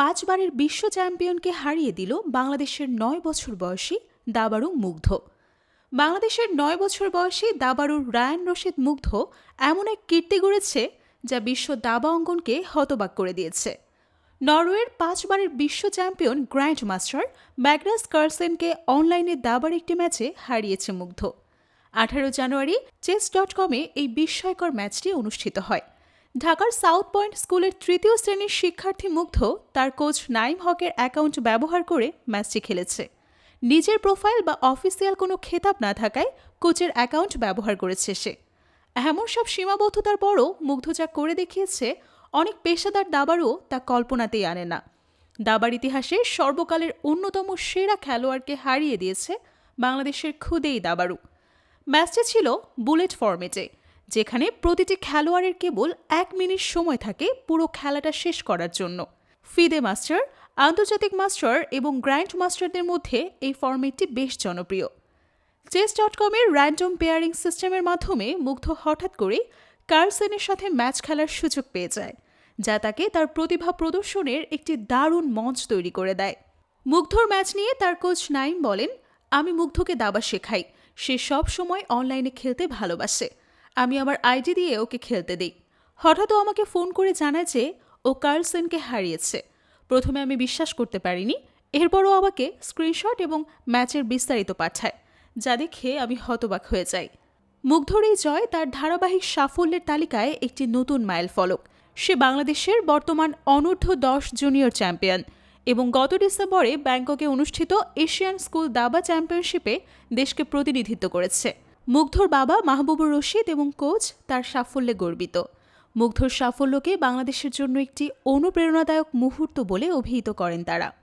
পাঁচবারের বিশ্ব চ্যাম্পিয়নকে হারিয়ে দিল বাংলাদেশের নয় বছর বয়সী দাবারু মুগ্ধ। বাংলাদেশের নয় বছর বয়সী দাবারুর রায়ান রশিদ মুগ্ধ এমন এক কীর্তি গড়েছে যা বিশ্ব দাবা অঙ্গনকে হতবাক করে দিয়েছে। নরওয়ের পাঁচবারের বিশ্ব চ্যাম্পিয়ন গ্র্যান্ড মাস্টার ম্যাগনাস কার্সেনকে অনলাইনে দাবার একটি ম্যাচে হারিয়েছে মুগ্ধ। আঠারো জানুয়ারি, চেস ডট কমে এই বিস্ময়কর ম্যাচটি অনুষ্ঠিত হয়। ঢাকার সাউথ পয়েন্ট স্কুলের তৃতীয় শ্রেণির শিক্ষার্থী মুগ্ধ তার কোচ নাইম হকের অ্যাকাউন্ট ব্যবহার করে ম্যাচটি খেলেছে। নিজের প্রোফাইল বা অফিসিয়াল কোনো খেতাব না থাকায় কোচের অ্যাকাউন্ট ব্যবহার করেছে সে। এমন সব সীমাবদ্ধতার পরও মুগ্ধ যা করে দেখিয়েছে, অনেক পেশাদার দাবারও তা কল্পনাতেই আনে না। দাবার ইতিহাসে সর্বকালের অন্যতম সেরা খেলোয়াড়কে হারিয়ে দিয়েছে বাংলাদেশের খুদেই দাবারু ম্যাচটি ছিল বুলেট ফরম্যাটে। যেখানে প্রতিটি খেলোয়াড়ের কেবল এক মিনিট সময় থাকে পুরো খেলাটা শেষ করার জন্য। ফিদে মাস্টার, আন্তর্জাতিক মাস্টার এবং গ্র্যান্ড মাস্টারদের মধ্যে এই ফরম্যাটটি বেশ জনপ্রিয়। চেস ডট কমের র্যান্ডম পেয়ারিং সিস্টেমের মাধ্যমে মুগ্ধ হঠাৎ করে কার্লসেনের সাথে ম্যাচ খেলার সুযোগ পেয়ে যায়, যা তাকে তার প্রতিভা প্রদর্শনের একটি দারুণ মঞ্চ তৈরি করে দেয়। মুগ্ধর ম্যাচ নিয়ে তার কোচ নাইম বলেন, আমি মুগ্ধকে দাবা শেখাই, সে সব সময় অনলাইনে খেলতে ভালোবাসে। আমি আমার আইডি দিয়ে ওকে খেলতে দিই। হঠাৎ ও আমাকে ফোন করে জানায় যে ও কার্লসেনকে হারিয়েছে। প্রথমে আমি বিশ্বাস করতে পারিনি। এরপরও আমাকে স্ক্রিনশট এবং ম্যাচের বিস্তারিত পাঠায়, যা দেখে আমি হতবাক হয়ে যাই। মুগ্ধর এই জয় তার ধারাবাহিক সাফল্যের তালিকায় একটি নতুন মাইল ফলক। সে বাংলাদেশের বর্তমান অনূর্ধ্ব দশ জুনিয়র চ্যাম্পিয়ন এবং গত ডিসেম্বরে ব্যাংককে অনুষ্ঠিত এশিয়ান স্কুল দাবা চ্যাম্পিয়নশিপে দেশকে প্রতিনিধিত্ব করেছে। মুগ্ধর বাবা মাহবুবুর রশিদ এবং কোচ তার সাফল্যে গর্বিত। মুগ্ধর সাফল্যকে বাংলাদেশের জন্য একটি অনুপ্রেরণাদায়ক মুহূর্ত বলে অভিহিত করেন তারা।